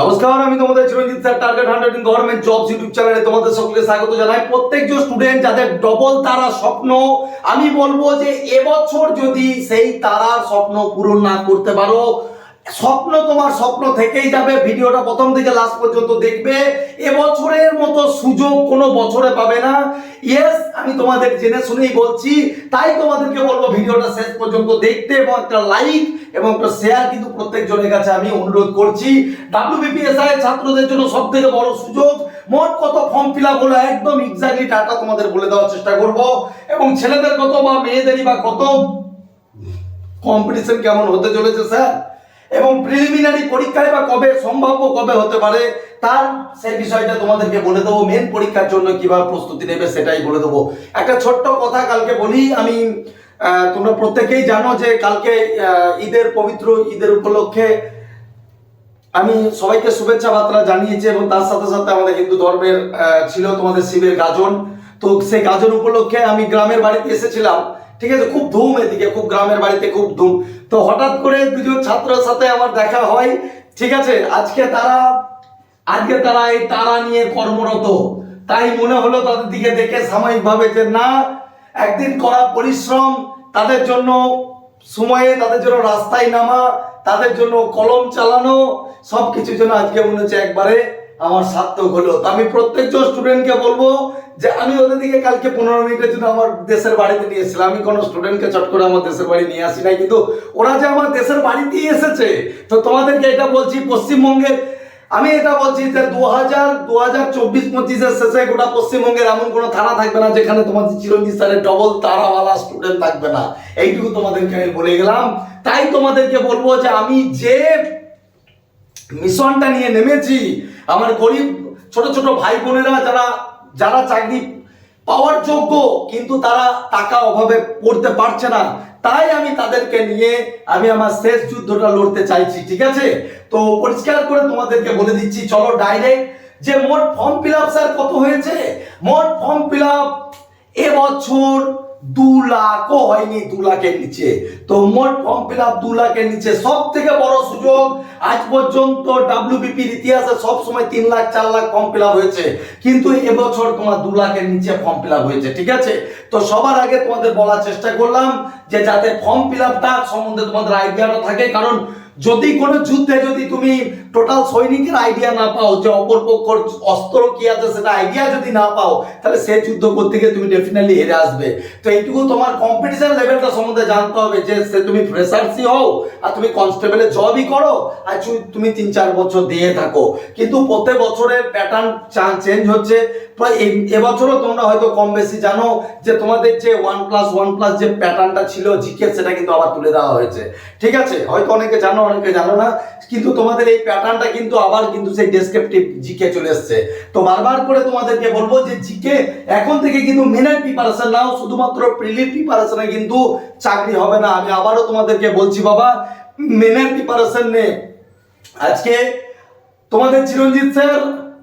নমস্কার, আমি তোমাদের Chiranjit sir target hundred in government jobs YouTube চ্যানেলে তোমাদের সকলকে স্বাগত জানাই। প্রত্যেকজন স্টুডেন্ট যাদের ডবল তারা স্বপ্ন, আমি বলব যে এবছর যদি সেই তারার স্বপ্ন পূরণ না করতে পারো স্বপ্ন তোমার স্বপ্ন থেকেই যাবে। ভিডিওটা প্রথম থেকে লাস্ট পর্যন্ত দেখবে। এবছরের মতো সুযোগ কোনো বছরে পাবে না। ইয়েস আমি তোমাদের জেনে শুনেই বলছি, তাই তোমাদেরকে বলব ভিডিওটা শেষ পর্যন্ত দেখতে এবং একটা লাইক এবং একটা শেয়ার কিন্তু প্রত্যেকজনের কাছে আমি অনুরোধ করছি। ডাব্লিউবিপিএসআই ছাত্রদের জন্য সব থেকে বড় সুযোগ, মোট কত ফর্ম ফিল আপ হলো একদম এক্স্যাক্টলি টাটা তোমাদের বলে দেওয়ার চেষ্টা করব। এবং ছেলেদের কত বা মেয়েদেরই বা কত কম্পিটিশন কেমন হতে চলেছে স্যার এবং প্রিলিমিনারি পরীক্ষায় বা কবে সম্ভাব্য কবে হতে পারে, তার সেই বিষয়টা তোমাদেরকে বলে দেবো। মেন পরীক্ষার জন্য কীভাবে প্রস্তুতি নেবে সেটাই বলে দেবো। একটা ছোট্ট কথা কালকে বলি, আমি তোমরা প্রত্যেকেই জানো যে কালকে ঈদের পবিত্র ঈদের উপলক্ষে আমি সবাইকে শুভেচ্ছা বার্তা জানিয়েছি এবং তার সাথে সাথে আমাদের হিন্দু ধর্মের ছিল তোমাদের শিবের গাজন। তো সেই গাজন উপলক্ষে আমি গ্রামের বাড়িতে এসেছিলাম। ঠিক আছে, খুব ধুম এদিকে, খুব গ্রামের বাড়িতে খুব ধুম। তো হঠাৎ করে দুজন ছাত্রের সাথে আমার দেখা হয়, ঠিক আছে? আজকে তারা আজকে তারা এই তারা নিয়ে কর্মরত। তাই মনে হলো তাদের দিকে দেখে সাময়িকভাবে যে না, একদিন করা পরিশ্রম, তাদের জন্য সময়ে, তাদের জন্য রাস্তায় নামা, তাদের জন্য কলম চালানো সব কিছুর জন্য আজকে মনে হচ্ছে একবারে আমার সার্থক হলো। তো আমি প্রত্যেকজন স্টুডেন্টকে বলব যে আমি ওদের দিকে কালকে পনেরো মিনিটের জন্য আমার দেশের বাড়িতে নিয়ে এসেছিলাম। আমি কোনো স্টুডেন্টকে চট করে আমার দেশের বাড়ি নিয়ে আসি নাই, কিন্তু ওরা যে আমার দেশের বাড়িতেই এসেছে, তো তোমাদেরকে এটা বলছি, পশ্চিমবঙ্গের, আমি এটা বলছি যে দু হাজার দু হাজার চব্বিশ পঁচিশের শেষে গোটা পশ্চিমবঙ্গের এমন কোনো থানা থাকবে না যেখানে তোমাদের চিরঞ্জিত স্যারের ডবল তারাওয়ালা স্টুডেন্ট থাকবে না। এইটুকু তোমাদেরকে আমি বলে গেলাম। তাই তোমাদেরকে বলব যে আমি যে মিশনটা নিয়ে নেমেছি, আমার গরিব, ছোট ছোট ভাই বোনেরা যারা যারা চাকরি পাওয়ার যোগ্য, কিন্তু তারা টাকা অভাবে পড়তে পারছে না। তাই আমি তাদেরকে নিয়ে আমি আমার শেষ যুদ্ধটা লড়তে চাইছি, ঠিক আছে? তো পরিষ্কার করে তোমাদেরকে বলে দিচ্ছি, চলো ডাইরেক্ট যে মোট ফর্ম ফিল আপ স্যার কত হয়েছে? মোট ফর্ম ফিল আপ এবছর দু লাখও হয়নি দু লাখের নিচে। তো মোট ফর্ম ফিল আপ দু লাখের নিচে। সব থেকে বড় সুযোগ, আজ পর্যন্ত ডাব্লিউবিপির ইতিহাসে সব সময় তিন লাখ, চার লাখ ফর্ম ফিল আপ হয়েছে। কিন্তু এবছর তোমার দু লাখের নিচে ফর্ম ফিল আপ হয়েছে, ঠিক আছে? তো সবার আগে তোমাদের বলার চেষ্টা করলাম যে যাতে ফর্ম ফিল আপটা সম্বন্ধে তোমাদের আইডিয়াটা থাকে। কারণ যদি কোনো যুদ্ধে যদি তুমি টোটাল সৈনিকের আইডিয়া না পাও, যে অপরপক্ষর অস্ত্র কি আছে সেটা আইডিয়া যদি না পাও, তাহলে সে যুদ্ধ করতে গিয়ে তুমি ডেফিনেটলি হেরে আসবে। তো এইটুকু তোমার কম্পিটিশন লেভেলটা সম্বন্ধে জানতে হবে যে সে তুমি ফ্রেশার্সই হও, আর তুমি কনস্টেবলের জবই করো, আর তুমি তিন চার বছর দিয়ে থাকো। কিন্তু প্রত্যেক বছরের প্যাটার্ন চেঞ্জ হচ্ছে। এবছরও তোমরা হয়তো কম বেশি জানো যে তোমাদের যে ওয়ান প্লাস ওয়ান প্লাস যে প্যাটার্নটা ছিল জিকে সেটা কিন্তু আবার তুলে দেওয়া হয়েছে। ঠিক আছে? হয়তো অনেকে জানো অনেকে জানো না, কিন্তু তোমাদের এই প্যাটার্নটা কিন্তু আবার কিন্তু সেই ডেসক্রিপটিভ জিকে চলে এসছে। তো বারবার করে তোমাদেরকে বলব যে জিকে এখন থেকে কিন্তু মেনের প্রিপারেশন নাও, শুধুমাত্র প্রিলির প্রিপারেশনে কিন্তু চাকরি হবে না। আমি আবারও তোমাদেরকে বলছি বাবা মেনের প্রিপারেশন নে। আজকে তোমাদের চিরঞ্জিত স্যার,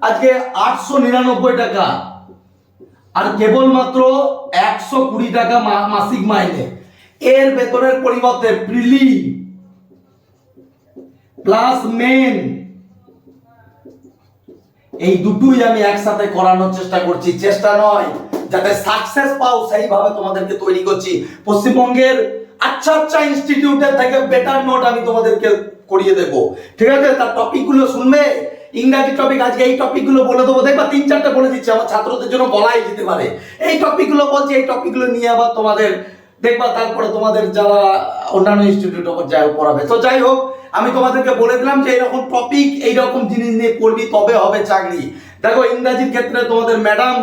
আজকে আটশো নিরানব্বই টাকা। আর কেবলমাত্র একশো কুড়ি টাকা মাসিক মাইনে। এর বেতনের পরিবর্তে প্রিলি প্লাস মেন এই দুটোই আমি একসাথে করানোর চেষ্টা করছি। চেষ্টা নয়, যাতে সাকসেস পাও, সেইভাবে তোমাদেরকে তৈরি করছি। পশ্চিমবঙ্গের আচ্ছা আচ্ছা ইনস্টিটিউটের থেকে বেটার নোট আমি তোমাদেরকে করিয়ে দেব। ঠিক আছে? তার টপিকগুলো শুনবে? ইংরাজি টপিক আজকে এই টপিকগুলো বলে দেবো। দেখবা তিন চারটে বলে দিচ্ছি, আমার ছাত্রদের জন্য বলাই যেতে পারে। এই টপিকগুলো বলছি, এই টপিকগুলো নিয়ে আবার তোমাদের দেখবা তারপরে তোমাদের যারা অন্যান্য ইনস্টিটিউট যাই হোক পড়াবে। তো যাই হোক, আমি তোমাদেরকে বলে দিলাম যে এরকম টপিক এইরকম জিনিস নিয়ে পড়বি, তবে হবে চাকরি। দেখো, ইংরাজির ক্ষেত্রে তোমাদের ম্যাডাম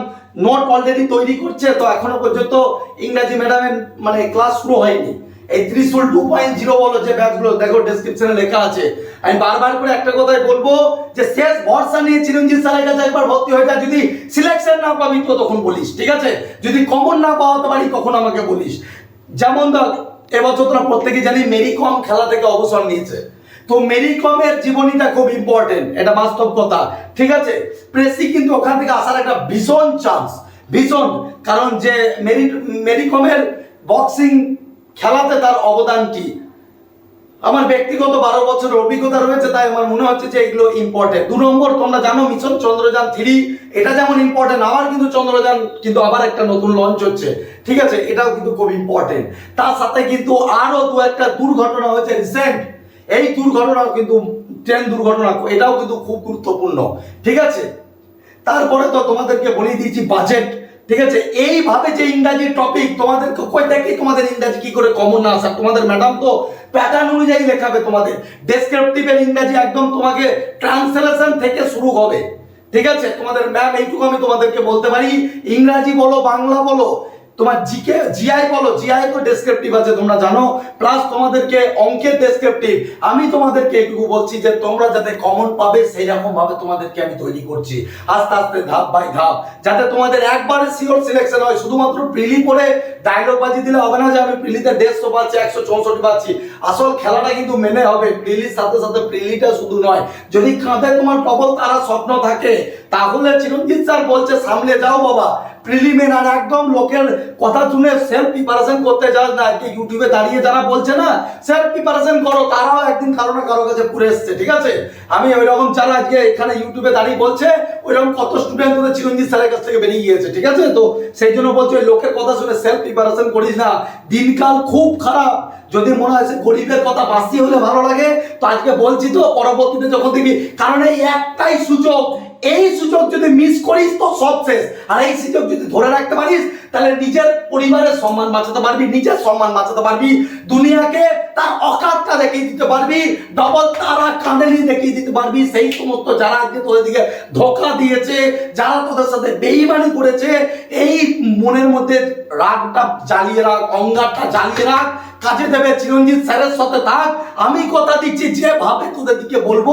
নোট অলরেডি তৈরি করছে, তো এখনও পর্যন্ত ইংরাজি ম্যাডামের মানে ক্লাস শুরু হয়নি। এই ত্রিশুল টু পয়েন্ট জিরো বলো যে ব্যাচগুলো দেখো ডেসক্রিপশনে লেখা আছে। আমি বারবার করে একটা কথাই বলব যে শেষ ভরসা নিয়ে চিরঞ্জিত স্যারের কাছে একবার ভর্তি হয়ে যা। যদি সিলেকশন না পাবি, তো তখন বলিস, ঠিক আছে? যদি কমন না পাওয়াতে পারি তখন আমাকে বলিস। যেমন ধর, এবছর তোমরা প্রত্যেকে জানি মেরি কম খেলা থেকে অবসর নিয়েছে। তো মেরি কমের জীবনীটা খুব ইম্পর্টেন্ট এটা বাস্তব কথা ঠিক আছে? প্রেসি কিন্তু ওখান থেকে আসার একটা ভীষণ চান্স ভীষণ। কারণ যে মেরি মেরি কমের বক্সিং খেলাতে তার অবদান কি? আমার ব্যক্তিগত বারো বছরের অভিজ্ঞতা রয়েছে, তাই আমার মনে হচ্ছে যে এগুলো ইম্পর্টেন্ট দু নম্বর, তোমরা জানো মিশন চন্দ্রযান থ্রি, এটা যেমন ইম্পর্টেন্ট আবার কিন্তু চন্দ্রযান কিন্তু আবার একটা নতুন লঞ্চ হচ্ছে। ঠিক আছে? এটাও কিন্তু খুব ইম্পর্টেন্ট তার সাথে কিন্তু আরও দু একটা দুর্ঘটনা হয়েছে রিসেন্ট এই দুর্ঘটনাও কিন্তু ট্রেন দুর্ঘটনা, এটাও কিন্তু খুব গুরুত্বপূর্ণ। ঠিক আছে? তারপরে তো তোমাদেরকে বলে দিয়েছি বাজেট ঠিক আছে? এইভাবে যে ইংরাজি টপিক তোমাদের কই থেকে তোমাদের ইংরাজি কি করে কমন না আসা? তোমাদের ম্যাডাম তো প্যাটার্ন অনুযায়ী লেখাবে তোমাদের। ডেসক্রিপটিভের ইংরাজি একদম তোমাকে ট্রান্সলেশন থেকে শুরু হবে। ঠিক আছে? তোমাদের ম্যাম এইটুকু আমি তোমাদেরকে বলতে পারি। ইংরাজি বলো, বাংলা বলো তোমার জিকে, জিআই বলো, জিআই তো ডেসক্রিপটিভ আছে, তোমরা জানো। প্লাস তোমাদেরকে অঙ্কের ডেসক্রিপটিভ আমি তোমাদেরকে এইটুকু বলছি যে, তোমরা যাতে কমন পাবে সেই রকম ভাবে তোমাদেরকে আমি তৈরি করছি। আস্তে আস্তে, ধাপ বাই ধাপ। যাতে তোমাদের একবারে সিওর সিলেকশন হয়। শুধুমাত্র প্রিলি পরে ডায়লগ বাজি দিলে হবে না যে, আমি প্রিলিতে দেড়শো পাচ্ছি, একশো চৌষট্টি পাচ্ছি। আসল খেলাটা কিন্তু মেনে হবে। প্রিলির সাথে সাথে প্রিলিটা শুধু নয়, যদি কাঁধে তোমার প্রবল তারা স্বপ্ন থাকে তাহলে চিরঞ্জিত স্যার বলছে, সামনে যাও বাবা। প্রিলিমিনার একদম লোকের কথা শুনে সেলফ প্রিপারেশন করতে যাস না। আজকে ইউটিউবে দাঁড়িয়ে যারা বলছে না সেলফ প্রিপারেশন করো, তারাও একদিন কারও না কারও কাছে পুরে এসছে, ঠিক আছে? আমি ওই রকম যারা আজকে এখানে ইউটিউবে দাঁড়িয়ে বলছে ওই রকম কত স্টুডেন্ট তোদের চিরঞ্জিত স্যারের কাছ থেকে বেরিয়ে গিয়েছে, ঠিক আছে? তো সেই জন্য বলছে, ওই লোকের কথা শুনে সেলফ প্রিপারেশন করিস না। দিনকাল খুব খারাপ। যদি মনে হয় গরিবের কথা বাসি হলে ভালো লাগে, তো আজকে বলছি তো, পরবর্তীতে যখন দেখবি, কারণ এই একটাই সুযোগ এই সুযোগ যদি মিস করিস তো সব শেষ। আর এই সুযোগ যদি ধরে রাখতে পারিস, তাহলে নিজের পরিবারের সম্মান বাঁচাতে পারবি, নিজের সম্মান বাঁচাতে পারবি, দুনিয়াকে তার অকাতটা দেখিয়ে দিতে পারবি ডবল তারা কাঁদেলি দেখিয়ে দিতে পারবি। সেই সমস্ত যারা আজকে তোদের দিকে ধোকা দিয়েছে, যারা তোদের সাথে বেইমানি করেছে, এই মনের মধ্যে রাগটা জ্বালিয়ে রাখ, অঙ্গারটা জ্বালিয়ে রাখ, কাজে দেবে চিরঞ্জিত স্যারের সাথে থাক। আমি কথা দিচ্ছি, যেভাবে তোদের দিকে বলব,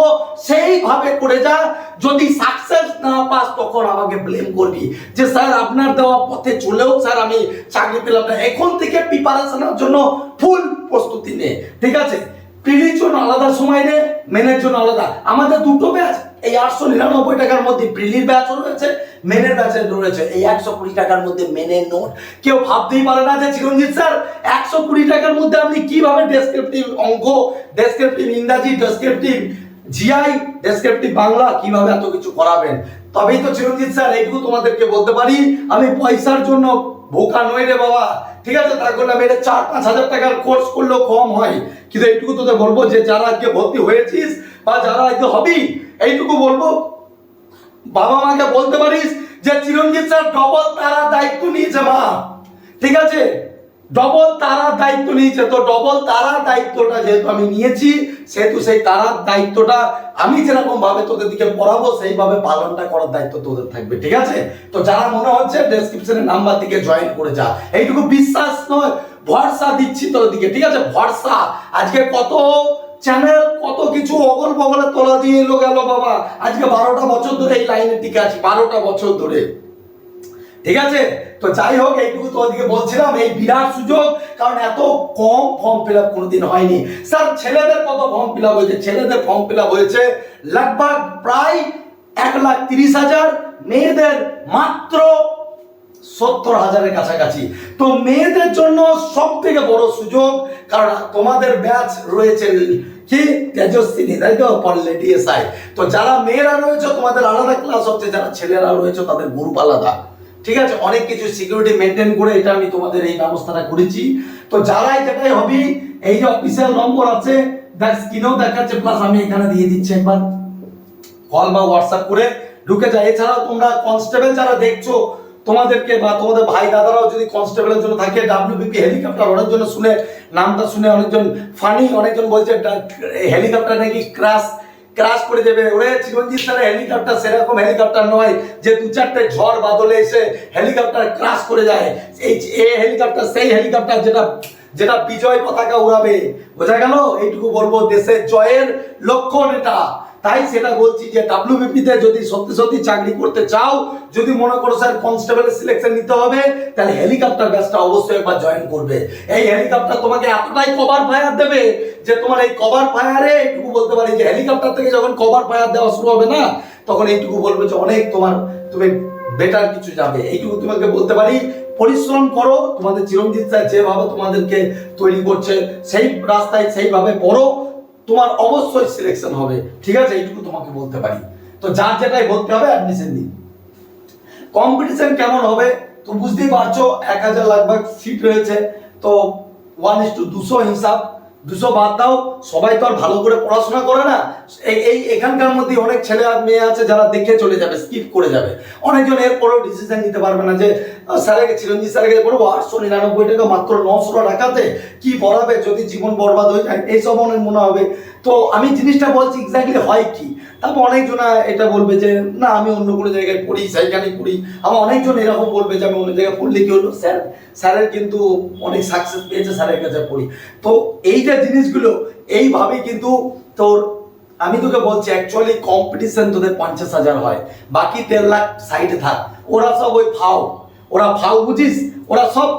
সেইভাবে করে যা। যদি সাকসেস না পাস, তখন আমাকে ব্লেম করবি। যে স্যার, আপনার দেওয়া পথে চলেও স্যার, আমি চাকরি পেলাম না। এখন থেকে প্রিপারেশনের জন্য ফুল প্রস্তুতি নে। ঠিক আছে? প্রিলির জন্য আলাদা সময় নে মেনের জন্য আলাদা। আমাদের দুটো ব্যাচ, এই আটশো নিরানব্বই টাকার মধ্যে প্রিলির ব্যাচ রয়েছে মেনের ব্যাচে রয়েছে। এই একশো কুড়ি টাকার মধ্যে মেনের নোট। কেউ ভাবতেই পারে না যে, চিরঞ্জিত স্যার, একশো কুড়ি টাকার মধ্যে আপনি কীভাবে ডেসক্রিপটিভ অঙ্ক ডেসক্রিপটিভ ইংরাজি ডেসক্রিপটিভ জিআই ডেসক্রিপটিভ বাংলা কীভাবে এত কিছু করাবেন? তবেই তো চিরঞ্জিত স্যার, এইটুকু তোমাদেরকে বলতে পারি। আমি পয়সার জন্য ভোকা নই রে বাবা। ঠিক আছে, তার করলাম এটা চার পাঁচ হাজার টাকার কোর্স করলেও কম হয়। কিন্তু এইটুকু তোদের বলব যে, যারা আজকে ভর্তি হয়েছিস বা যারা আজকে হবি, এইটুকু বলব। বাবা মাকে বলতে পারিস যে, চিরঞ্জিত স্যার ডবল তারা দায়িত্ব নিয়েছে মা। ঠিক আছে? ডবল তারা দায়িত্ব নিয়েছে। তো ডবল তারার দায়িত্বটা যেহেতু আমি নিয়েছি, সেহেতু সেই তারার দায়িত্বটা আমি যেরকম ভাবে তোদের দিকে পড়াবো, সেইভাবে পালনটা করার দায়িত্ব তোদের থাকবে, ঠিক আছে? তো যারা মনে হচ্ছে ডেসক্রিপশনে নাম্বার দিকে জয়েন করে যা। এইটুকু বিশ্বাস নয়, ভরসা দিচ্ছি তোদের দিকে, ঠিক আছে? ভরসা। আজকে কত চ্যানেল কত কিছু অগল বগলে তোলা দিয়ে এলো গেল বাবা। আজকে বারোটা বছর ধরে এই লাইনে টিকে আছি, বারোটা বছর ধরে। ঠিক আছে? তো যাই হোক, এইটুকু তোমাদেরকে বলছিলাম, এই বিরাট সুযোগ, কারণ এত কম ফর্ম ফিল আপ কোনোদিন হয়নি। স্যার, ছেলেদের কত ফর্ম ফিল আপ হয়েছে? ছেলেদের ফর্ম ফিল আপ হয়েছে লগভগ প্রায় এক লাখ তিরিশ হাজার, মেয়েদের মাত্র সত্তর হাজারের কাছাকাছি। তো মেয়েদের জন্য সব থেকে বড় সুযোগ, কারণ তোমাদের ব্যাচ রয়েছে কি? তেজস্বিনী, তাই তো? পড়লে ডিএসআই তো যারা মেয়েরা রয়েছে, তোমাদের আলাদা ক্লাস হচ্ছে, যারা ছেলেরা রয়েছে, তাদের গ্রুপ আলাদা। ঠিক আছে? অনেক কিছু সিকিউরিটি মেনটেন করে এটা আমি তোমাদের এই ব্যবস্থাটা করেছি। তো যারাই যেটাই হবি, এই যে অফিসিয়াল নম্বর আছে দেখ স্ক্রিনেও দেখাচ্ছে প্লাস আমি এখানে দিয়ে দিচ্ছি একবার। কল বা হোয়াটসঅ্যাপ করে ঢুকে যায়। এছাড়াও তোমরা কনস্টেবল যারা দেখছ, তোমাদেরকে বা তোমাদের ভাই দাদারাও যদি কনস্টেবলের জন্য থাকে ডাব্লিউবিপি হেলিকপ্টার ওনার জন্য শুনে, নামটা শুনে অনেকজন ফানি অনেকজন বলছে হেলিকপ্টার নাকি ক্রাশ ক্রাশ করে দেবে। ওরে চিরঞ্জিত স্যারের হেলিকপ্টার সেরকম হেলিকপ্টার নয়, যে দু চারটে ঝড় বাদলে এসে হেলিকপ্টার ক্রাশ করে যায় এই এ হেলিকপ্টার সেই হেলিকপ্টার যেটা যেটা বিজয় পতাকা উড়াবে। বোঝা গেল? এইটুকু বলব, দেশের জয়ের লক্ষণ এটা। তাই সেটা বলছি যে ডাব্লিউবিপিতে যদি সত্যি সত্যি চাকরি করতে চাও, যদি মনে করো স্যার কনস্টেবলের সিলেকশন নিতে হবে, তাহলে হেলিকপ্টার ব্যাচটা অবশ্যই একবার জয়েন করবে। এই হেলিকপ্টার তোমাকে এতটাই কভার ফায়ার দেবে যে তোমার এই কভার ফায়ারে এইটুকু বলতে পারি যে হেলিকপ্টার থেকে যখন কভার ফায়ার দেওয়া শুরু হবে না, তখন এইটুকু বলবে যে অনেক তোমার, তুমি বেটার কিছু যাবে। এইটুকু তোমাকে বলতে পারি, পরিশ্রম করো, তোমাদের চিরঞ্জিত স্যার যেভাবে তোমাদেরকে তৈরি করছে, সেই রাস্তায় সেইভাবে পড়ো তোমার অবশ্যই সিলেকশন হবে। ঠিক আছে? এইটুকু তোমাকে বলতে পারি। তো যার যেটাই বলতে হবে অ্যাডমিশন নিন। কম্পিটিশন কেমন হবে? তো বুঝতেই পারছ, এক হাজার লাগভাগ সিট রয়েছে। তো ওয়ান ইস টু দুশো হিসাব। দুশো বাদ দাও সবাই তো আর ভালো করে পড়াশোনা করে না। এই এখানকার মধ্যে অনেক ছেলে আর মেয়ে আছে যারা দেখে চলে যাবে স্কিপ করে যাবে। অনেকজন এরপরেও ডিসিশন নিতে পারবে না যে আহ, স্যারের চিরঞ্জিত স্যারকে পড়ব আটশো নিরানব্বই টাকা মাত্র নশো টাকাতে কি পড়াবে যদি জীবন বরবাদ হয়ে যায়? এইসব অনেক মনে হবে। তো আমি জিনিসটা বলছি এক্স্যাক্টলি হয় কি? তারপর অনেকজনা এটা বলবে যে, না, আমি অন্য কোনো জায়গায় পড়ি সেইখানেই পড়ি। আমার অনেকজন এরকম বলবে যে, আমি অন্য জায়গায় পড়লে কি হলো? স্যার, স্যারের কিন্তু অনেক সাকসেস পেয়েছে স্যারের কাছে পড়ি। তো এই যে জিনিসগুলো, এইভাবেই কিন্তু তোর, আমি তোকে বলছি অ্যাকচুয়ালি কম্পিটিশন তোদের পঞ্চাশ হাজার হয়। বাকি দেড় লাখ সাইডে থাক। ওরা সব ওই ফাও। ওরা ফাও বুঝিস? ওরা সব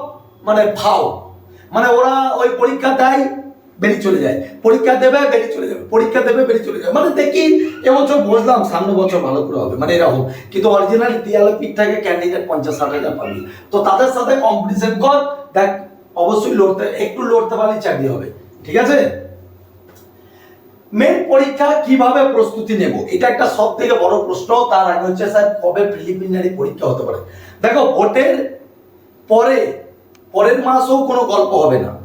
মানে ফাও। মানে ওরা ওই পরীক্ষা দেয় বেরিয়ে চলে যায়। পরীক্ষা দেবে, বেরিয়ে চলে যাবে। পরীক্ষা দেবে, বেরিয়ে চলে যাবে। মানে দেখি এবছর বসলাম সামনে বছর ভালো করে হবে। মানে এরকম। কিন্তু অরিজিনাল পিঠ থেকে ক্যান্ডিডেট পঞ্চাশ ষাট হাজার পাবি। তো তাদের সাথে কম্পিটিশন কর। দেখ, অবশ্যই লড়তে, একটু লড়তে পারলে চাকরি হবে। ঠিক আছে? মেন পরীক্ষা কীভাবে প্রস্তুতি নেব? এটা একটা সব থেকে বড় প্রশ্ন। তার আগে হচ্ছে স্যার, কবে প্রিলিমিনারি পরীক্ষা হতে পারে? দেখো, ভোটের পরে, পরের মাসেও কোনো গল্প হবে না।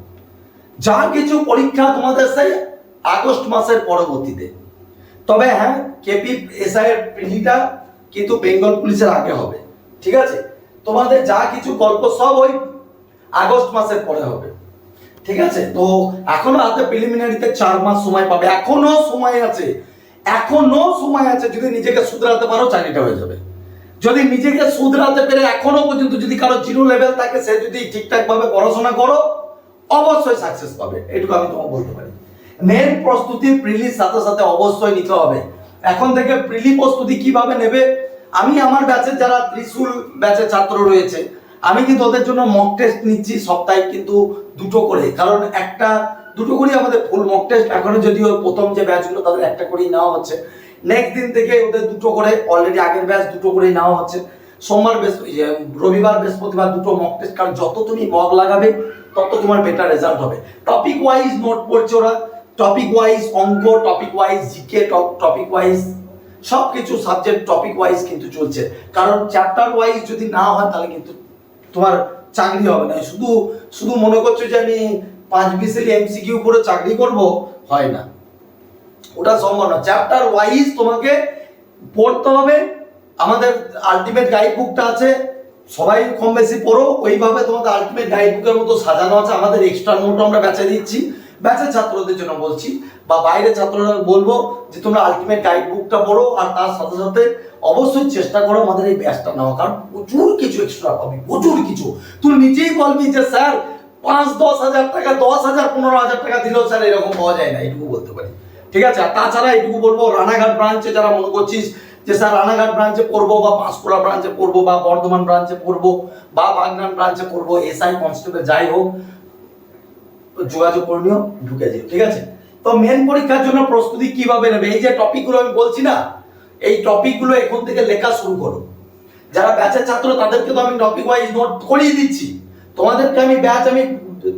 যা কিছু পরীক্ষা তোমাদের সেই আগস্ট মাসের পরবর্তীতে। তবে হ্যাঁ কেপি এসআই এর প্রিলিটা কিন্তু বেঙ্গল পুলিশের আগে হবে। ঠিক আছে? তোমাদের যা কিছু গল্প সব ওই আগস্ট মাসের পরে হবে। ঠিক আছে? তো এখনও হাতে প্রিলিমিনারিতে চার মাস সময় পাবে। এখনও সময় আছে। এখনও সময় আছে যদি নিজেকে শুধরাতে পারো, চাকরিটা হয়ে যাবে। যদি নিজেকে শুধরাতে পেরে এখনও পর্যন্ত যদি কারও জিরো লেভেল থাকে, সে যদি ঠিকঠাক ভাবে পড়াশোনা করো অবশ্যই সাকসেস পাবে এটুকু আমি তোমাকে বলতে পারি। মেন প্রস্তুতি প্রিলির সাথে সাথে অবশ্যই নিতে হবে। এখন থেকে প্রিলি প্রস্তুতি কীভাবে নেবে? আমি আমার ব্যাচের যারা ত্রিশুল ব্যাচের ছাত্র রয়েছে আমি কিন্তু ওদের জন্য মক টেস্ট নিচ্ছি সপ্তাহে কিন্তু দুটো করে। কারণ একটা দুটো করেই আমাদের ফুল মক টেস্ট এখনও যদিও প্রথম যে ব্যাচগুলো তাদের একটা করেই নেওয়া হচ্ছে। নেক্সট দিন থেকে ওদের দুটো করে অলরেডি আগের ব্যাচ দুটো করেই নেওয়া হচ্ছে। সোমবার ইয়ে, রবিবার বৃহস্পতিবার দুটো মক টেস্ট কারণ যত তুমি মক লাগাবে তত তোমার বেটার রেজাল্ট হবে। টপিক ওয়াইজ নোট পড়ছে ওরা। টপিক ওয়াইজ অঙ্ক topic wise GK topic wise সব কিছু সাবজেক্ট টপিক ওয়াইজ কিন্তু চলছে। কারণ চ্যাপ্টার ওয়াইজ যদি না হয়, তাহলে কিন্তু তোমার চাকরি হবে না। শুধু শুধু মনে করছ যে আমি পাঁচ বিশের এমসিকিউ করে চাকরি করব? হয় না। ওটা সম্ভব না। চ্যাপ্টার ওয়াইজ তোমাকে পড়তে হবে। আমাদের আলটিমেট গাইড বুকটা আছে। সবাই কম বেশি পড়ো, ওইভাবে তোমাদের আলটিমেট গাইড বুকের মতো সাজানো আছে। আমাদের এক্সট্রা নোট আমরা বেচে দিচ্ছি ব্যাচের ছাত্রদের জন্য বলছি, বা বাইরের ছাত্ররা বলব যে, তোমরা আলটিমেট গাইড বুকটা পড়ো, আর তার সাথে সাথে অবশ্যই চেষ্টা করো আমাদের এই ব্যাচটা নেওয়া কারণ প্রচুর কিছু এক্সট্রা পাবি, প্রচুর কিছু। তুই নিজেই বলবি যে, স্যার, পাঁচ, দশ হাজার টাকা, দশ হাজার, পনেরো হাজার টাকা দিলেও স্যার এরকম পাওয়া যায় না। এইটুকু বলতে পারি। ঠিক আছে? আর তাছাড়া এইটুকু বলব, রানাঘাট ব্রাঞ্চে যারা মনে করছিস যে স্যার রানাঘাট ব্রাঞ্চে পড়ব বা পাঁশকুড়া ব্রাঞ্চে পড়ব বা বর্ধমান ব্রাঞ্চে পড়ব বা বাগনান ব্রাঞ্চে পড়ব এসআই কনস্টেবল যাই হোক, যোগাযোগ করে নিও, ঢুকে যেও, ঠিক আছে? তো মেন পরীক্ষার জন্য প্রস্তুতি কীভাবে নেবে? এই যে টপিকগুলো আমি বলছি না, এই টপিকগুলো এখন থেকে লেখা শুরু করো। যারা ব্যাচের ছাত্র, তাদেরকে তো আমি টপিক ওয়াইজ নোট করিয়ে দিচ্ছি। তোমাদেরকে আমি ব্যাচ আমি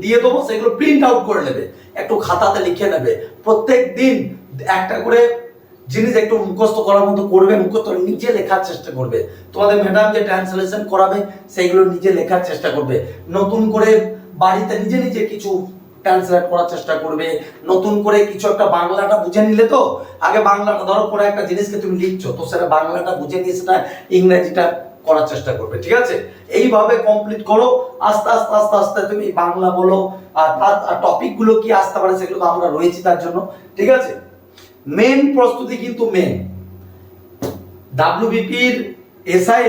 দিয়ে দেবো, সেগুলো প্রিন্ট আউট করে নেবে। একটু খাতাতে লিখে নেবে। প্রত্যেক দিন একটা করে জিনিস একটু মুখস্থ করার মতো করবে, মুখস্থ নিজে লেখার চেষ্টা করবে। তোমাদের ম্যাডাম যে ট্রান্সলেশন করাবে, সেইগুলো নিজে লেখার চেষ্টা করবে। নতুন করে বাড়িতে নিজে নিজে কিছু ট্রান্সলেট করার চেষ্টা করবে। নতুন করে কিছু একটা বাংলাটা বুঝে নিলে তো, আগে বাংলাটা ধরো কোনো একটা জিনিসকে তুমি লিখছো, তো সেটা বাংলাটা বুঝে নিয়ে সেটা ইংরেজিটা করার চেষ্টা করবে, ঠিক আছে? এইভাবে কমপ্লিট করো, আস্তে আস্তে আস্তে আস্তে তুমি বাংলা বলো, আর টপিকগুলো কি আসতে পারে সেগুলো তো আমরা রয়েছি তার জন্য, ঠিক আছে? মেন প্রস্তুতি কিন্তু মেন ডাব্লিউবিপির এসআই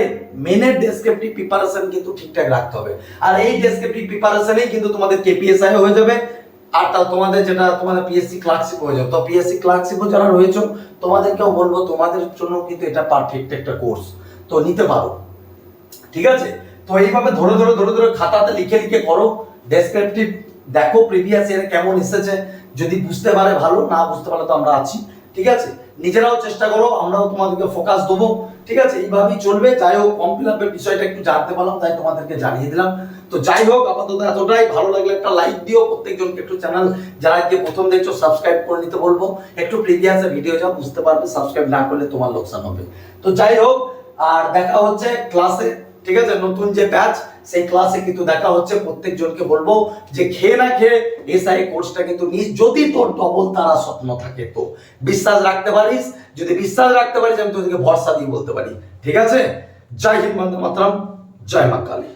মেনের ডেসক্রিপটিভ প্রিপারেশন কিন্তু ঠিকঠাক রাখতে হবে। আর এই ডেসক্রিপটিভ প্রিপারেশনেই কিন্তু তোমাদের কেপিএসআই হয়ে যাবে। আর তা তোমাদের যেটা তোমাদের পিএসসি ক্লার্কশিপ হয়ে যাবে। তো পিএসসি ক্লার্কশিপও যারা রয়েছে, তোমাদেরকেও বলব, তোমাদের জন্য কিন্তু এটা পারফেক্ট একটা কোর্স তো নিতে পারো। ঠিক আছে? তো এইভাবে ধরে ধরে ধরে ধরে খাতাতে লিখে লিখে করো। ডেসক্রিপটিভ দেখো প্রিভিয়াস ইয়ারে কেমন এসেছে, যদি বুঝতে পারে ভালো, না বুঝতে পারলে তো আমরা আছি, ঠিক আছে? নিজেরাও চেষ্টা করো, আমরাও তোমাদেরকে ফোকাস দেবো, ঠিক আছে? এইভাবেই চলবে, যাই হোক ফর্ম ফিল আপের বিষয়টা একটু জানতে পারলাম, তাই তোমাদেরকে জানিয়ে দিলাম। তো যাই হোক, আপাতত এতটাই, ভালো লাগলে একটা লাইক দিও, প্রত্যেকজনকে একটু চ্যানেল যারা আজকে প্রথম দেখছ সাবস্ক্রাইব করে নিতে বলব। একটু প্রিভিয়াসে ভিডিও যাও, বুঝতে পারবে সাবস্ক্রাইব না করলে তোমার লোকসান হবে। তো যাই হোক, আর দেখা হচ্ছে ক্লাসে ঠিক আছে? নতুন যে ব্যাচ সেই ক্লাসে কিন্তু দেখা হচ্ছে প্রত্যেকজনকে বলব যে খেয়ে না খেয়ে এসআই কোর্সটা কিন্তু নিস, যদি তোর ডবল তারা স্বপ্ন থাকে তো। বিশ্বাস রাখতে পারিস? যদি বিশ্বাস রাখতে পারিস, আমি তোদেরকে ভরসা দিয়ে বলতে পারি। ঠিক আছে? জয় হিন্দ মাতরম, জয় মা কালী।